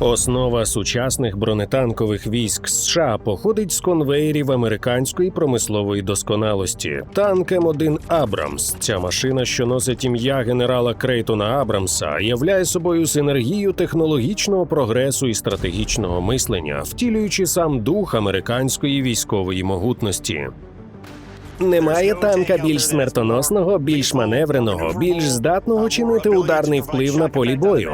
Основа сучасних бронетанкових військ США походить з конвеєрів американської промислової досконалості. Танк М1 Абрамс. Ця машина, що носить ім'я генерала Крейтона Абрамса, являє собою синергію технологічного прогресу і стратегічного мислення, втілюючи сам дух американської військової могутності. Немає танка більш смертоносного, більш маневреного, більш здатного чинити ударний вплив на полі бою.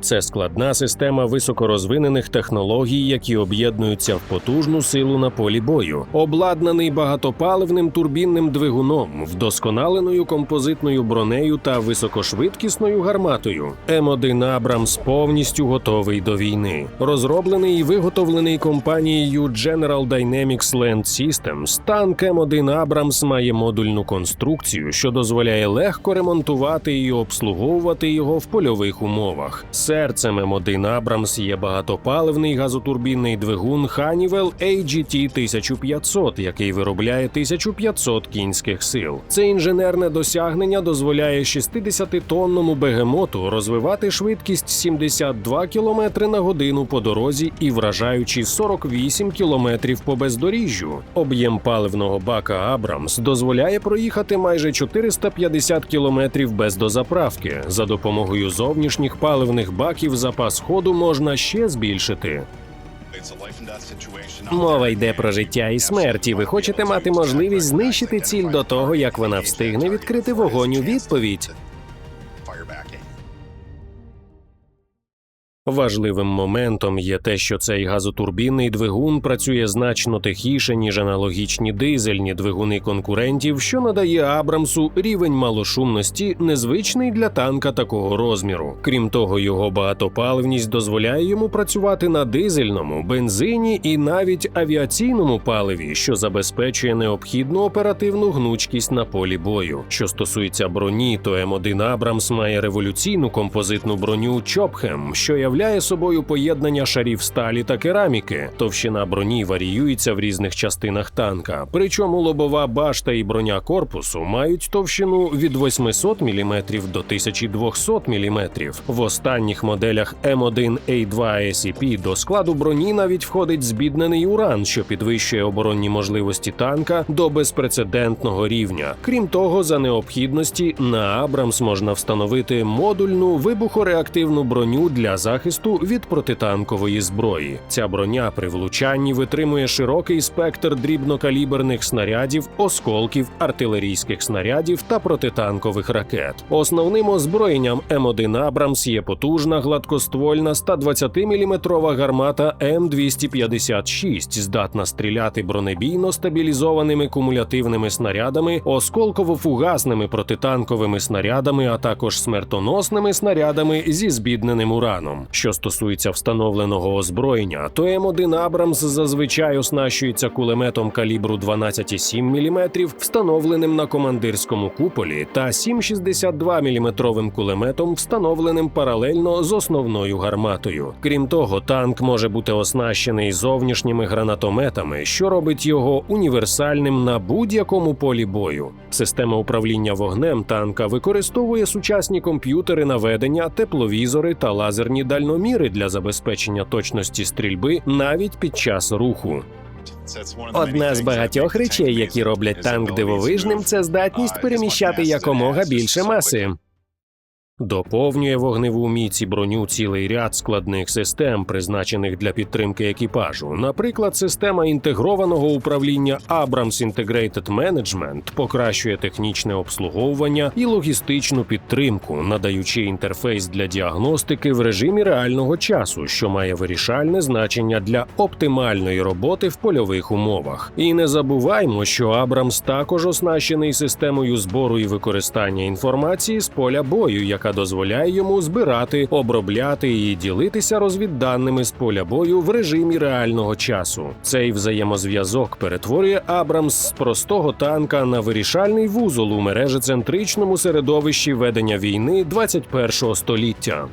Це складна система високорозвинених технологій, які об'єднуються в потужну силу на полі бою, обладнаний багатопаливним турбінним двигуном, вдосконаленою композитною бронею та високошвидкісною гарматою. М1 Абрамс повністю готовий до війни. Розроблений і виготовлений компанією General Dynamics Land Systems, танк М1 Абрамс має модульну конструкцію, що дозволяє легко ремонтувати і обслуговувати його в польових умовах. Серцем М1 Абрамс є багатопаливний газотурбінний двигун Honeywell AGT 1500, який виробляє 1500 кінських сил. Це інженерне досягнення дозволяє 60-тонному бегемоту розвивати швидкість 72 км на годину по дорозі і вражаючи 48 км по бездоріжжю. Об'єм паливного бака Абрамс дозволяє проїхати майже 450 км без дозаправки. За допомогою зовнішніх паливних баків запас ходу можна ще збільшити. Мова йде про життя і смерть, і ви хочете мати можливість знищити ціль до того, як вона встигне відкрити вогонь у відповідь. Важливим моментом є те, що цей газотурбінний двигун працює значно тихіше, ніж аналогічні дизельні двигуни конкурентів, що надає Абрамсу рівень малошумності, незвичний для танка такого розміру. Крім того, його багатопаливність дозволяє йому працювати на дизельному, бензині і навіть авіаційному паливі, що забезпечує необхідну оперативну гнучкість на полі бою. Що стосується броні, то М1 Абрамс має революційну композитну броню Чопхем, що являє собою поєднання шарів сталі та кераміки. Товщина броні варіюється в різних частинах танка. Причому лобова башта і броня корпусу мають товщину від 800 мм до 1200 мм. В останніх моделях М1 A2 SEP до складу броні навіть входить збіднений уран, що підвищує оборонні можливості танка до безпрецедентного рівня. Крім того, за необхідності на Абрамс можна встановити модульну вибухореактивну броню для захисту від протитанкової зброї. Ця броня при влучанні витримує широкий спектр дрібнокаліберних снарядів, осколків, артилерійських снарядів та протитанкових ракет. Основним озброєнням М1 Абрамс є потужна гладкоствольна 120-мм гармата М256, здатна стріляти бронебійно стабілізованими кумулятивними снарядами, осколково-фугасними протитанковими снарядами, а також смертоносними снарядами зі збідненим ураном. Що стосується встановленого озброєння, то М1 Абрамс зазвичай оснащується кулеметом калібру 12,7 мм, встановленим на командирському куполі, та 7,62 мм кулеметом, встановленим паралельно з основною гарматою. Крім того, танк може бути оснащений зовнішніми гранатометами, що робить його універсальним на будь-якому полі бою. Система управління вогнем танка використовує сучасні комп'ютери наведення, тепловізори та лазерні дальноміри для забезпечення точності стрільби навіть під час руху. Одна з багатьох речей, які роблять танк дивовижним, це здатність переміщати якомога більше маси. Доповнює вогневу міць і броню цілий ряд складних систем, призначених для підтримки екіпажу. Наприклад, система інтегрованого управління Abrams Integrated Management покращує технічне обслуговування і логістичну підтримку, надаючи інтерфейс для діагностики в режимі реального часу, що має вирішальне значення для оптимальної роботи в польових умовах. І не забуваймо, що Abrams також оснащений системою збору і використання інформації з поля бою, яка дозволяє йому збирати, обробляти і ділитися розвідданими з поля бою в режимі реального часу. Цей взаємозв'язок перетворює Абрамс з простого танка на вирішальний вузол у мережецентричному середовищі ведення війни 21-го століття.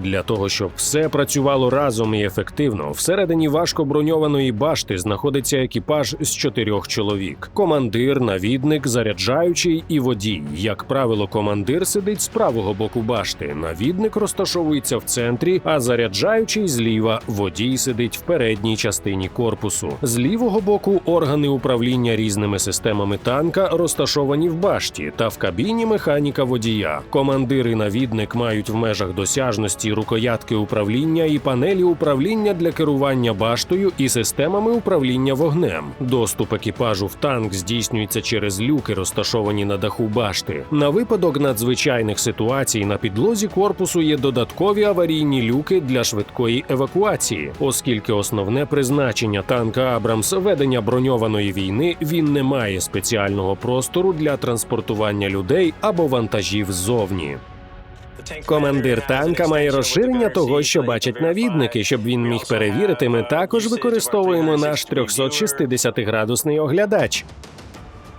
Для того, щоб все працювало разом і ефективно, всередині важко броньованої башти знаходиться екіпаж з чотирьох чоловік: командир, навідник, заряджаючий і водій. Як правило, командир сидить з правого боку башти, навідник розташовується в центрі, а заряджаючий зліва, водій сидить в передній частині корпусу. З лівого боку органи управління різними системами танка розташовані в башті та в кабіні механіка водія. Командир і навідник мають в межах досяжності рукоятки управління і панелі управління для керування баштою і системами управління вогнем. Доступ екіпажу в танк здійснюється через люки, розташовані на даху башти. На випадок надзвичайних ситуацій на підлозі корпусу є додаткові аварійні люки для швидкої евакуації, оскільки основне призначення танка Абрамс ведення броньованої війни він не має спеціального простору для транспортування людей або вантажів ззовні. Командир танка має розширення того, що бачать навідники. Щоб він міг перевірити, ми також використовуємо наш 360-градусний оглядач.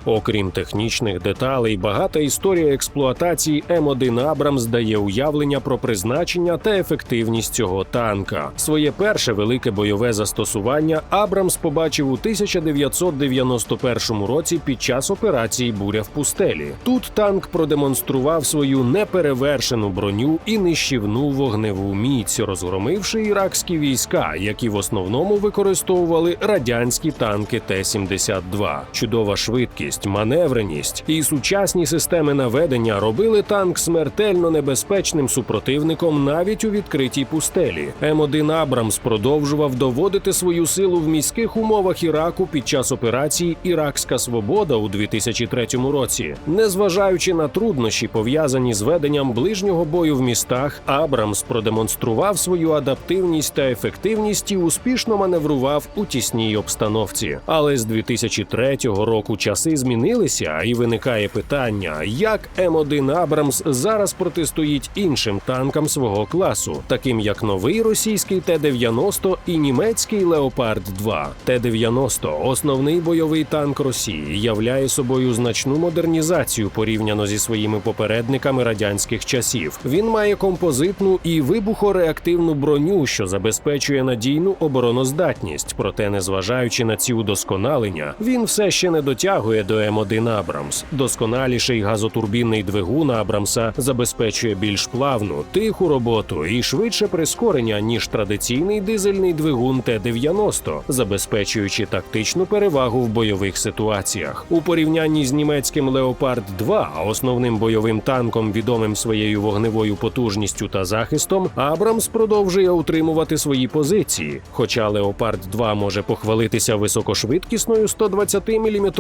Окрім технічних деталей, багата історія експлуатації М1 Абрамс дає уявлення про призначення та ефективність цього танка. Своє перше велике бойове застосування Абрамс побачив у 1991 році під час операції Буря в пустелі. Тут танк продемонстрував свою неперевершену броню і нищівну вогневу міць, розгромивши іракські війська, які в основному використовували радянські танки Т-72. Чудова швидкість швидкість, маневреність і сучасні системи наведення робили танк смертельно небезпечним супротивником навіть у відкритій пустелі. М1 Абрамс продовжував доводити свою силу в міських умовах Іраку під час операції Іракська Свобода у 2003 році. Незважаючи на труднощі, пов'язані з веденням ближнього бою в містах, Абрамс продемонстрував свою адаптивність та ефективність і успішно маневрував у тісній обстановці. Але з 2003 року часи змінилися, і виникає питання, як М1 Абрамс зараз протистоїть іншим танкам свого класу, таким як новий російський Т-90 і німецький Леопард 2 Т-90 основний бойовий танк Росії, являє собою значну модернізацію порівняно зі своїми попередниками радянських часів. Він має композитну і вибухореактивну броню, що забезпечує надійну обороноздатність. Проте, незважаючи на ці удосконалення, він все ще не дотягує до М1 Абрамс. Досконаліший газотурбінний двигун Абрамса забезпечує більш плавну, тиху роботу і швидше прискорення ніж традиційний дизельний двигун Т-90, забезпечуючи тактичну перевагу в бойових ситуаціях. У порівнянні з німецьким Леопард 2 основним бойовим танком, відомим своєю вогневою потужністю та захистом, Абрамс продовжує утримувати свої позиції. Хоча Леопард 2 може похвалитися високошвидкісною 120-мм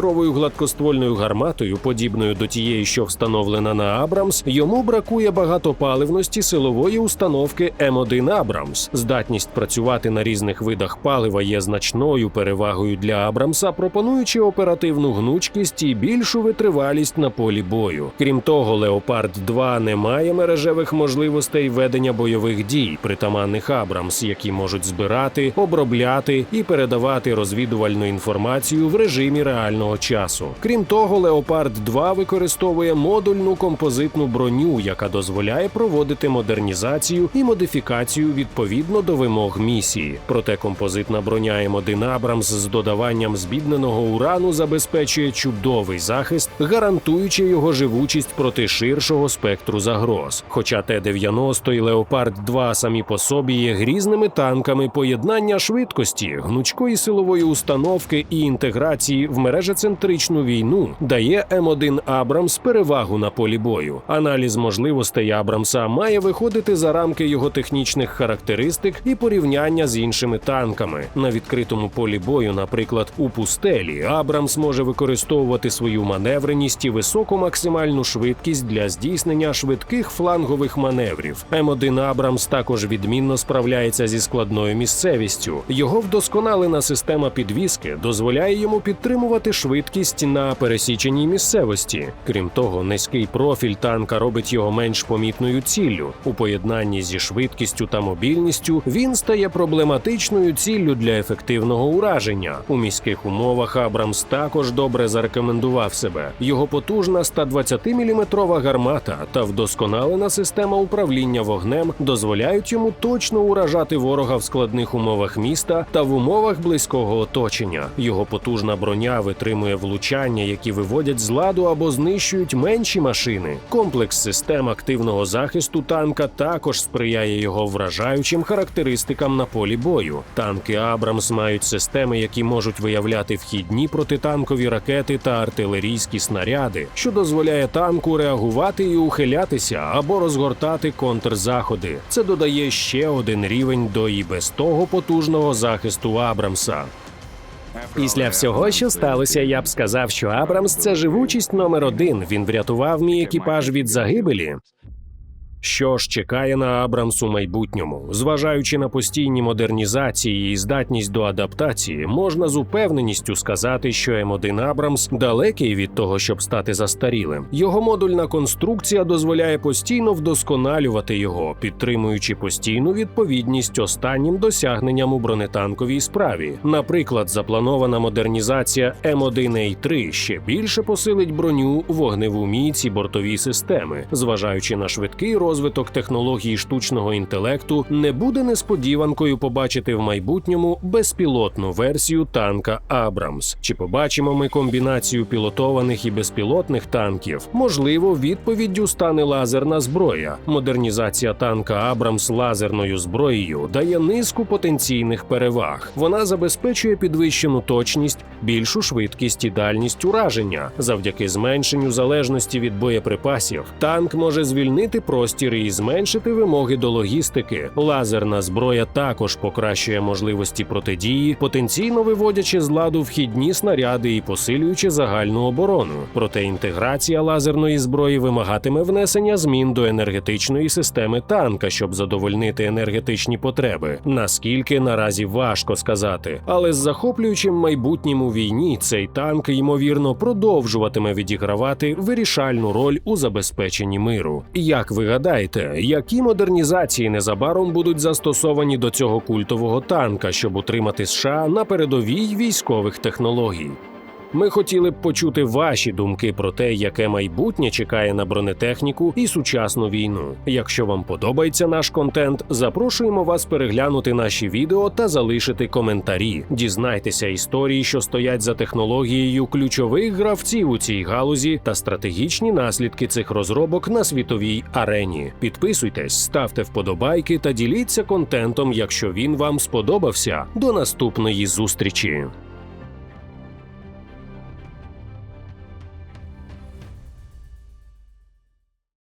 гладкоствольною гарматою, подібною до тієї, що встановлена на Абрамс, йому бракує багатопаливності силової установки М1 Абрамс. Здатність працювати на різних видах палива є значною перевагою для Абрамса, пропонуючи оперативну гнучкість і більшу витривалість на полі бою. Крім того, Леопард 2 не має мережевих можливостей ведення бойових дій, притаманних Абрамс, які можуть збирати, обробляти і передавати розвідувальну інформацію в режимі реального часу. Крім того, Леопард 2 використовує модульну композитну броню, яка дозволяє проводити модернізацію і модифікацію відповідно до вимог місії. Проте композитна броня М1 Абрамс з додаванням збідненого урану забезпечує чудовий захист, гарантуючи його живучість проти ширшого спектру загроз. Хоча Т-90 і Леопард 2 самі по собі є грізними танками поєднання швидкості, гнучкої силової установки і інтеграції в мережецентричну війну дає М1 Абрамс перевагу на полі бою. Аналіз можливостей Абрамса має виходити за рамки його технічних характеристик і порівняння з іншими танками на відкритому полі бою, наприклад, у пустелі. Абрамс може використовувати свою маневреність і високу максимальну швидкість для здійснення швидких флангових маневрів. М1 Абрамс також відмінно справляється зі складною місцевістю. Його вдосконалена система підвіски дозволяє йому підтримувати швидкість навіть на пересіченій місцевості. Крім того, низький профіль танка робить його менш помітною ціллю. У поєднанні зі швидкістю та мобільністю він стає проблематичною ціллю для ефективного ураження. У міських умовах Абрамс також добре зарекомендував себе. Його потужна 120-мм гармата та вдосконалена система управління вогнем дозволяють йому точно уражати ворога в складних умовах міста та в умовах близького оточення. Його потужна броня витримує влучання, які виводять з ладу або знищують менші машини. Комплекс систем активного захисту танка також сприяє його вражаючим характеристикам на полі бою. Танки Абрамс мають системи, які можуть виявляти вхідні протитанкові ракети та артилерійські снаряди, що дозволяє танку реагувати і ухилятися або розгортати контрзаходи. Це додає ще один рівень до і без того потужного захисту Абрамса. Після всього, що сталося, я б сказав, що Абрамс це живучість номер один. Він врятував мій екіпаж від загибелі. Що ж чекає на Абрамс у майбутньому, зважаючи на постійні модернізації і здатність до адаптації, можна з упевненістю сказати, що М1 Абрамс далекий від того, щоб стати застарілим. Його модульна конструкція дозволяє постійно вдосконалювати його, підтримуючи постійну відповідність останнім досягненням у бронетанковій справі. Наприклад, запланована модернізація М1А3 ще більше посилить броню, вогневу міць і бортові системи, зважаючи на швидкий розвиток технології штучного інтелекту, не буде несподіванкою побачити в майбутньому безпілотну версію танка Абрамс. Чи побачимо ми комбінацію пілотованих і безпілотних танків? Можливо, відповіддю стане лазерна зброя. Модернізація танка Абрамс лазерною зброєю дає низку потенційних переваг. Вона забезпечує підвищену точність, більшу швидкість і дальність ураження. Завдяки зменшенню залежності від боєприпасів, танк може звільнити простір і зменшити вимоги до логістики. Лазерна зброя також покращує можливості протидії, потенційно виводячи з ладу вхідні снаряди і посилюючи загальну оборону. Проте інтеграція лазерної зброї вимагатиме внесення змін до енергетичної системи танка, щоб задовольнити енергетичні потреби. Наскільки наразі важко сказати, але з захоплюючим майбутнім у війні цей танк ймовірно продовжуватиме відігравати вирішальну роль у забезпеченні миру. Як ви які модернізації незабаром будуть застосовані до цього культового танка, щоб утримати США на передовій військових технологій? Ми хотіли б почути ваші думки про те, яке майбутнє чекає на бронетехніку і сучасну війну. Якщо вам подобається наш контент, запрошуємо вас переглянути наші відео та залишити коментарі. Дізнайтеся історії, що стоять за технологією ключових гравців у цій галузі та стратегічні наслідки цих розробок на світовій арені. Підписуйтесь, ставте вподобайки та діліться контентом, якщо він вам сподобався. До наступної зустрічі.